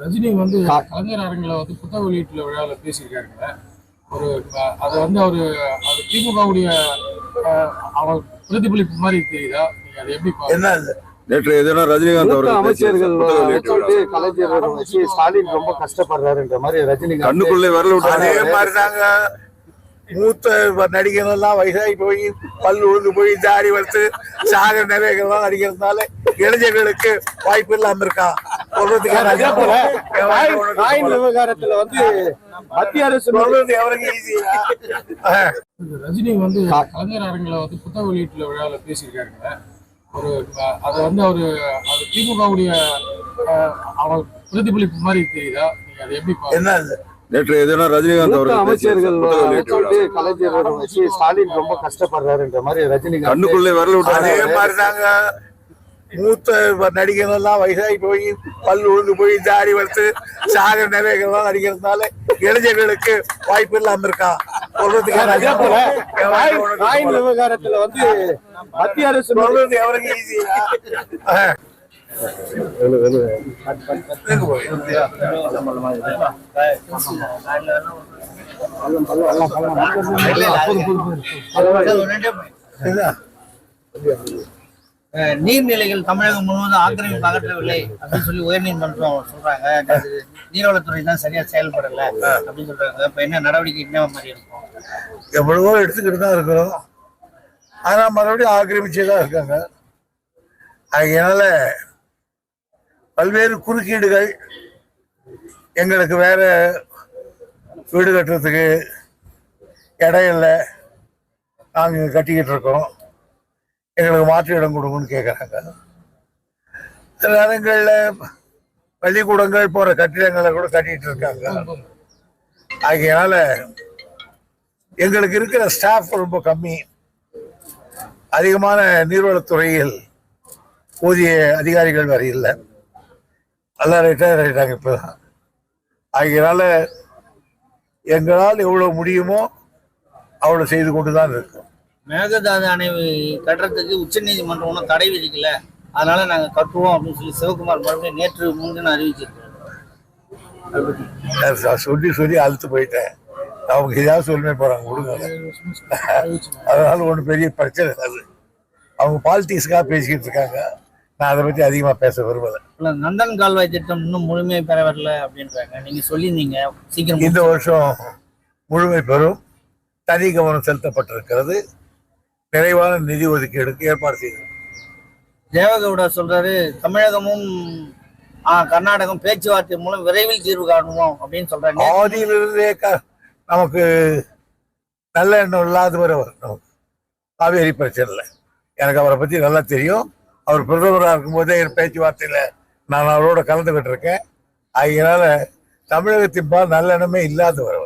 ரஜினி வந்து கலைஞர் அரங்கில் வந்து புத்தக வெளியீட்டுல விழாவில் பேசியிருக்காருங்க ஒரு அதை வந்து அவரு அது திமுகவுடைய அவர் பிரதிபலிப்பு மாதிரி தெரியுதா நீங்க அதை எப்படி? என்ன? நேற்று எதுனா ரஜினிகாந்த் மூத்த அவர்கள் அமைச்சர்கள். கலைஞர் வச்சு ஸ்டாலின் ரொம்ப கஷ்டப்படுறாருன்ற மாதிரி ரஜினிகாந்த் கண்ணுக்குள்ளே விரல் அதே மாதிரி தாங்க மூத்த நடிகர்கள் எல்லாம் வயசாகி போய் பல் உழுந்து போய் தாடி வளர்த்து சாக நிறையெல்லாம் நடிக்கிறதுனால இளைஞர்களுக்கு வாய்ப்பு இல்லாம இருக்கா சொல்றதுக்கு அதே போல காயின் எவனுக்கு காயின் விவகாரத்துல வந்து மத்திய அரசு சொல்றது எவருக்கு ஈஸியா ரஜினி வந்து கலைஞர் அரங்கில் வந்து புத்தக வெளியீட்டுல விழாவில் பேசியிருக்காருங்க. ஒரு அதை வந்து அவரு அது திமுகவுடைய அவர் பிரதிபலிப்பு மாதிரி தெரியுதா? நீங்க அதை எப்படி? என்ன அது? நேற்று எதுனா ரஜினிகாந்த் அவர்கள் அமைச்சர்கள். கலைஞர் ஸ்டாலின் ரொம்ப கஷ்டப்படுறாருன்ற மாதிரி ரஜினிகாந்த் கண்ணுக்குள்ளே விரல் அதே விட்டாரு மாதிரி தாங்க மூத்த நடிகர்கள் எல்லாம் வயசாகி போய் பல் உழுந்து போய் தாடி வளர்த்து சாக நிறையெல்லாம் நடிக்கிறதுனால இளைஞர்களுக்கு வாய்ப்பு இல்லாம இருக்கா சொல்றதுக்கு அதே போல காயின் எவனுக்கு காயின் விவகாரத்துல வந்து மத்திய அரசு சொல்றது எவருக்கு ஈஸியா நீர்நிலைகள் தமிழகம் முழுவதும் ஆக்கிரமிப்பு அகற்றவில்லை அப்படின்னு சொல்லி உயர்நீதிமன்றம் சொல்றாங்க. அது நீர்வளத்துறை தான் சரியா செயல்படல அப்படின்னு சொல்றாங்க. இப்ப என்ன நடவடிக்கை என்ன மாதிரி இருக்கும்? எவ்வளவோ எடுத்துக்கிட்டு தான் இருக்கிறோம். ஆனா மறுபடியும் ஆக்கிரமிச்சே தான் இருக்காங்க. அதனால பல்வேறு குறுக்கீடுகள் எங்களுக்கு வேற வீடு கட்டுறதுக்கு இடையில நாங்கள் கட்டிக்கிட்டு இருக்கோம். எங்களுக்கு மாற்று இடம் கொடுங்கன்னு கேட்குறாங்க சில நேரங்களில் பள்ளிக்கூடங்கள் போகிற கட்டிடங்களை கூட கட்டிட்டு இருக்காங்க. ஆகையினால எங்களுக்கு இருக்கிற ஸ்டாஃப் ரொம்ப கம்மி. அதிகமான நீர்வளத்துறையில் போதிய அதிகாரிகள் வரை இல்லை. எல்லாம் ரிட்டையர் ஆகிட்டாங்க இப்போதான். ஆகையினால எங்களால் எவ்வளோ முடியுமோ அவ்வளோ செய்து கொண்டு தான் இருக்கும். மேகதாது அணை கட்டுறதுக்கு உச்சநீதிமன்றம் ஒன்றும் தடை விதிக்கல. அதனால நாங்க கட்டுவோம் அப்படின்னு சொல்லி சிவகுமார் மறுபடியும் நேற்று முன்தினம் அறிவிச்சிருக்காரு. நான் சொல்லி சொல்லி அழுத்து போயிட்டேன். அவங்க ஏதாவது சொல்லுமே போகிறாங்க கொடுங்க அதனால ஒன்றும் பெரிய பிரச்சனை அது. அவங்க பாலிட்டிக்ஸ்க்காக பேசிக்கிட்டு இருக்காங்க. நான் அதை பற்றி அதிகமாக பேச விரும்பலை. இல்ல, நந்தன் கால்வாய் திட்டம் இன்னும் முழுமையை பெற வரல அப்படின்றாங்க. நீங்க சொல்லியிருந்தீங்க. சீக்கிரம் இந்த வருஷம் முழுமை பெறும். தனி கவனம் செலுத்தப்பட்டிருக்கிறது. நிறைவான நிதி ஒதுக்கீடுக்கு ஏற்பாடு செய்யும் தேவகவுடா சொல்றாரு தமிழகமும் கர்நாடகம் பேச்சுவார்த்தை மூலம் விரைவில் தீர்வு காணுவோம் அப்படின்னு சொல்றாரு ஆதியிலிருந்தே நமக்கு நல்ல எண்ணம் இல்லாதவரை அவர் நமக்கு. காவேரி பிரச்சனையில் எனக்கு அவரை பற்றி நல்லா தெரியும். அவர் பிரதமராக இருக்கும்போதே என் பேச்சுவார்த்தையில் நான் அவரோட கலந்துக்கிட்டு இருக்கேன். அதனால தமிழகத்தின் பால் நல்ல எண்ணமே இல்லாதவர்